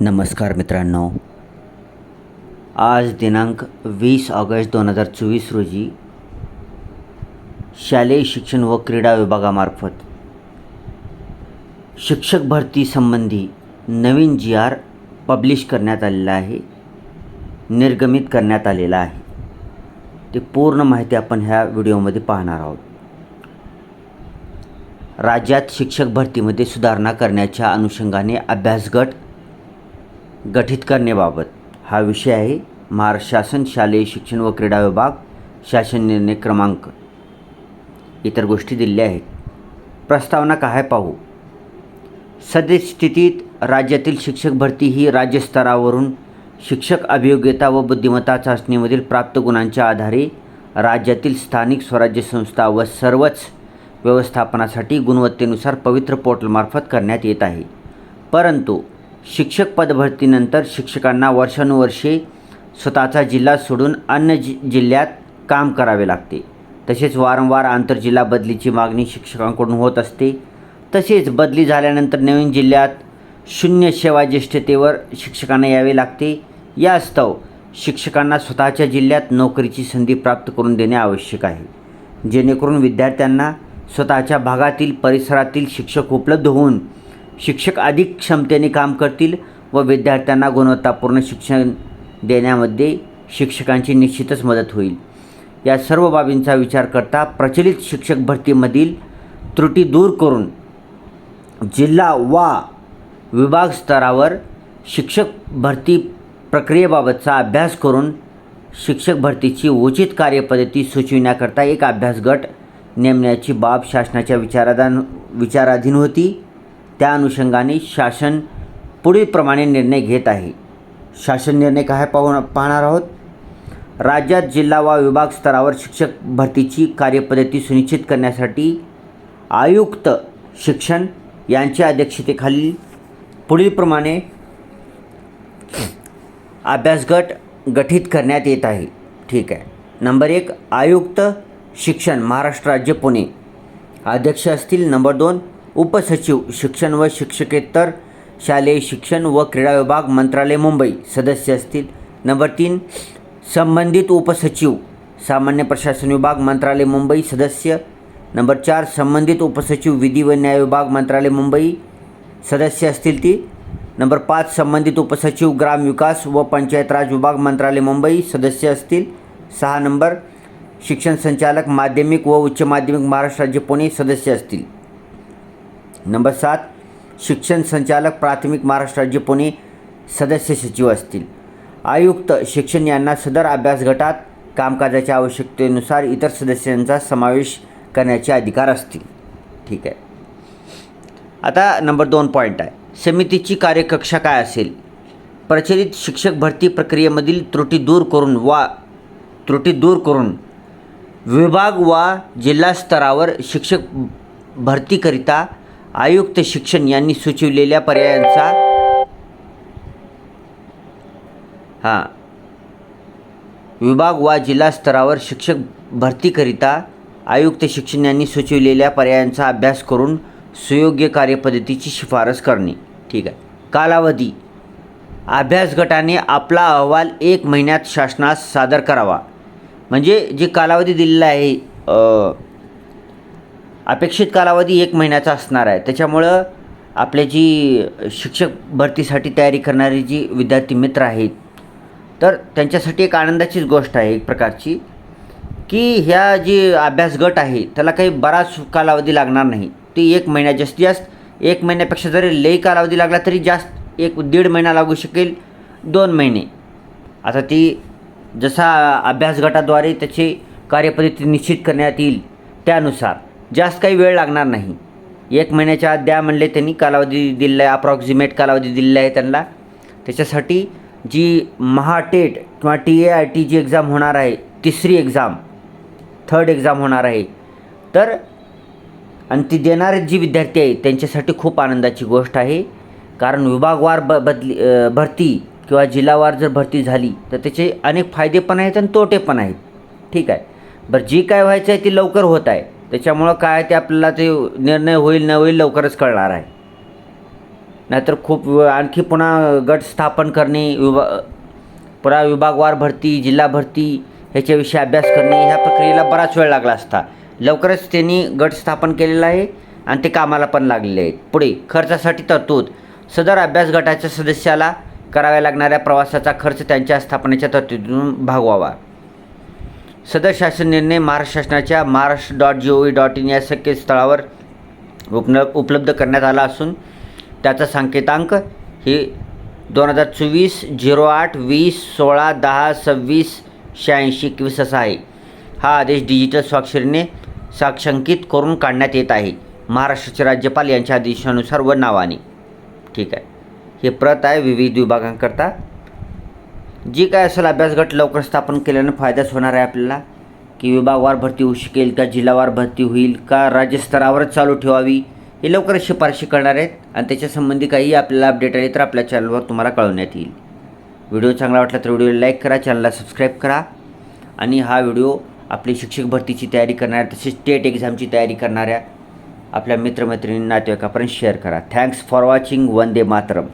नमस्कार मित्रांनो. आज दिनांक वीस ऑगस्ट दोन हजार चोवीस रोजी शालेय शिक्षण व क्रीडा विभागामार्फत शिक्षक भरती संबंधी नवीन जी आर पब्लिश करण्यात आलेला आहे निर्गमित करण्यात आलेला आहे. ते पूर्ण माहिती आपण ह्या व्हिडिओमध्ये पाहणार आहोत. राज्यात शिक्षक भरतीमध्ये सुधारणा करण्याच्या अनुषंगाने अभ्यासगट गठीत करण्याबाबत. हा विषय आहे महाराष्ट्र शासन शालेय शिक्षण व क्रीडा विभाग शासन निर्णय क्रमांक. इतर गोष्टी दिलेल्या आहेत. प्रस्तावना काय पाहू? सद्यस्थितीत राज्यातील शिक्षक भरती ही राज्यस्तरावरून शिक्षक अभियोग्यता व बुद्धिमत्ता चाचणीमधील प्राप्त गुणांच्या आधारे राज्यातील स्थानिक स्वराज्य संस्था व सर्वच व्यवस्थापनासाठी गुणवत्तेनुसार पवित्र पोर्टलमार्फत करण्यात येत आहे. परंतु शिक्षक पदभरतीनंतर शिक्षकांना वर्षानुवर्षे स्वतःचा जिल्हा सोडून अन्य जि जिल्ह्यात काम करावे लागते. तसेच वारंवार आंतरजिल्हा बदलीची मागणी शिक्षकांकडून होत असते. तसेच बदली झाल्यानंतर नवीन जिल्ह्यात शून्य सेवा ज्येष्ठतेवर शिक्षकांना यावे लागते. यास्तव शिक्षकांना स्वतःच्या जिल्ह्यात नोकरीची संधी प्राप्त करून देणे आवश्यक आहे. जेणेकरून विद्यार्थ्यांना स्वतःच्या भागातील परिसरातील शिक्षक उपलब्ध होऊन शिक्षक अधिक क्षमतेने काम करतील व विद्यार्थ्यांना गुणवत्तापूर्ण शिक्षण देण्यामध्ये शिक्षकांची निश्चितच मदत होईल. या सर्व बाबींचा विचार करता प्रचलित शिक्षक भरतीमधील त्रुटी दूर करून जिल्हा वा विभाग स्तरावर शिक्षक भरती प्रक्रियेबाबतचा अभ्यास करून शिक्षक भरतीची उचित कार्यपद्धती सुचविण्याकरता एक अभ्यास गट नेमण्याची बाब शासनाच्या विचाराधान विचाराधीन होती. त्या अनुषंगाने शासन पुढीलप्रमाणे निर्णय घेत आहे. शासन निर्णय काय पाहून पाहणार आहोत? राज्यात जिल्हा वा विभाग स्तरावर शिक्षक भरतीची कार्यपद्धती सुनिश्चित करण्यासाठी आयुक्त शिक्षण यांच्या अध्यक्षतेखाली पुढीलप्रमाणे अभ्यासगट गठीत करण्यात येत आहे. ठीक आहे. नंबर एक आयुक्त शिक्षण महाराष्ट्र राज्य पुणे. अध्यक्ष असतील नंबर दोन उपसचिव शिक्षण व शिक्षकेतर शालेय शिक्षण व क्रीडा विभाग मंत्रालय मुंबई. सदस्य असतील. नंबर तीन संबंधित उपसचिव सामान्य प्रशासन विभाग मंत्रालय मुंबई. सदस्य. नंबर चार संबंधित उपसचिव विधी व न्याय विभाग मंत्रालय मुंबई. सदस्य असतील ती. नंबर पाच संबंधित उपसचिव ग्राम विकास व पंचायत राज विभाग मंत्रालय मुंबई. सदस्य असतील. सहा नंबर शिक्षण संचालक माध्यमिक व उच्च माध्यमिक महाराष्ट्र राज्य पुणे. सदस्य असतील. नंबर सात शिक्षण संचालक प्राथमिक महाराष्ट्र राज्य पुणे सदस्य सचिव असतील. आयुक्त शिक्षण यांना सदर अभ्यास गटात कामकाजाच्या आवश्यकतेनुसार इतर सदस्यांचा समावेश करण्याचे अधिकार असतील. ठीक आहे. आता नंबर दोन पॉईंट आहे. समितीची कार्यकक्षा काय असेल? प्रचलित शिक्षक भरती प्रक्रियेमधील त्रुटी दूर करून वा त्रुटी दूर करून विभाग वा जिल्हा स्तरावर शिक्षक भरतीकरिता आयुक्त शिक्षण यांनी सुचविलेल्या पर्यायांचा हां विभाग वा जिल्हा स्तरावर शिक्षक भरतीकरिता आयुक्त शिक्षण यांनी सुचविलेल्या पर्यायांचा अभ्यास करून सुयोग्य कार्यपद्धतीची शिफारस करणे. ठीक आहे. कालावधी. अभ्यास गटाने आपला अहवाल एक महिन्यात शासनास सादर करावा. म्हणजे जे कालावधी दिलेला आहे अपेक्षित कालावधी एक महिन्याचा असणार आहे. त्याच्यामुळं आपल्या जी शिक्षक भरतीसाठी तयारी करणारी जी विद्यार्थी मित्र आहेत तर त्यांच्यासाठी एक आनंदाचीच गोष्ट आहे एक प्रकारची की ह्या जी अभ्यास गट आहे त्याला काही बराच कालावधी लागणार नाही. ती एक महिन्या जास्तीत जास्त एक महिन्यापेक्षा जरी लई कालावधी लागला तरी जास्त एक दीड महिना लागू शकेल दोन महिने. आता ती जसा अभ्यास गटाद्वारे त्याची कार्यपद्धती निश्चित करण्यात येईल त्यानुसार. जास्त काही वेळ लागणार नाही. एक महिन्याच्या आत द्या म्हणले त्यांनी कालावधी दिलेला आहे अप्रॉक्सिमेट कालावधी दिलेला आहे त्यांना. त्याच्यासाठी जी महाटेट किंवा टी ए आय टी जी एक्झाम होणार आहे तिसरी एक्झाम थर्ड एक्झाम होणार आहे. तर आणि ती देणारे जी विद्यार्थी आहेत त्यांच्यासाठी खूप आनंदाची गोष्ट आहे. कारण विभागवार ब बदली भरती किंवा जिल्हावार जर भरती झाली तर त्याचे अनेक फायदे पण आहेत आणि तोटे पण आहेत. ठीक आहे. बरं जी काय व्हायचं आहे ती लवकर होत आहे. त्याच्यामुळं काय ते आपल्याला ते निर्णय होईल न होईल लवकरच कळणार आहे. नाहीतर खूप आणखी पुन्हा गट स्थापन करणे विभा पुन्हा विभागवार भरती जिल्हा भरती ह्याच्याविषयी अभ्यास करणे ह्या प्रक्रियेला बराच वेळ लागला असता. लवकरच त्यांनी गट स्थापन केलेला आहे आणि ते कामाला पण लागलेले आहेत. पुढे खर्चासाठी तरतूद. सदर अभ्यास गटाच्या सदस्याला कराव्या लागणाऱ्या प्रवासाचा खर्च त्यांच्या स्थापनेच्या तरतुदीतून भागवावा. सदर शासन निर्णय महाराष्ट्र शासनाच्या Maharashtra dot G O V dot in या संकेतस्थळावर उपन उपलब्ध करण्यात आला असून त्याचा संकेतांक हे दोन हजार चोवीस झिरो आठ वीस सोळा दहा सव्वीस शहाऐंशी एकवीस असा आहे. हा आदेश डिजिटल स्वाक्षरीने साक्षांकित करून काढण्यात येत आहे. महाराष्ट्राचे राज्यपाल यांच्या आदेशानुसार व नावाने. ठीक आहे. हे प्रत आहे विविध विभागांकरता. जी काय असेल अभ्यासगट लवकर स्थापन केल्यानं फायदाच होणार आहे आपल्याला. की विभागवार भरती होऊ शकेल का जिल्हावार भरती होईल का राज्यस्तरावरच चालू ठेवावी हे लवकरच शिफारशी करणार आहेत. आणि त्याच्यासंबंधी काही आपल्याला अपडेट आले तर आपल्या चॅनलवर तुम्हाला कळवण्यात येईल. व्हिडिओ चांगला वाटला तर व्हिडिओला लाईक करा चॅनलला सबस्क्राईब करा. आणि हा व्हिडिओ आपली शिक्षक भरतीची तयारी करणाऱ्या तसेच टेट एक्झामची तयारी करणाऱ्या आपल्या मित्रमैत्रिणी नातेवाईकापर्यंत शेअर करा. Thanks for watching Vande Mataram.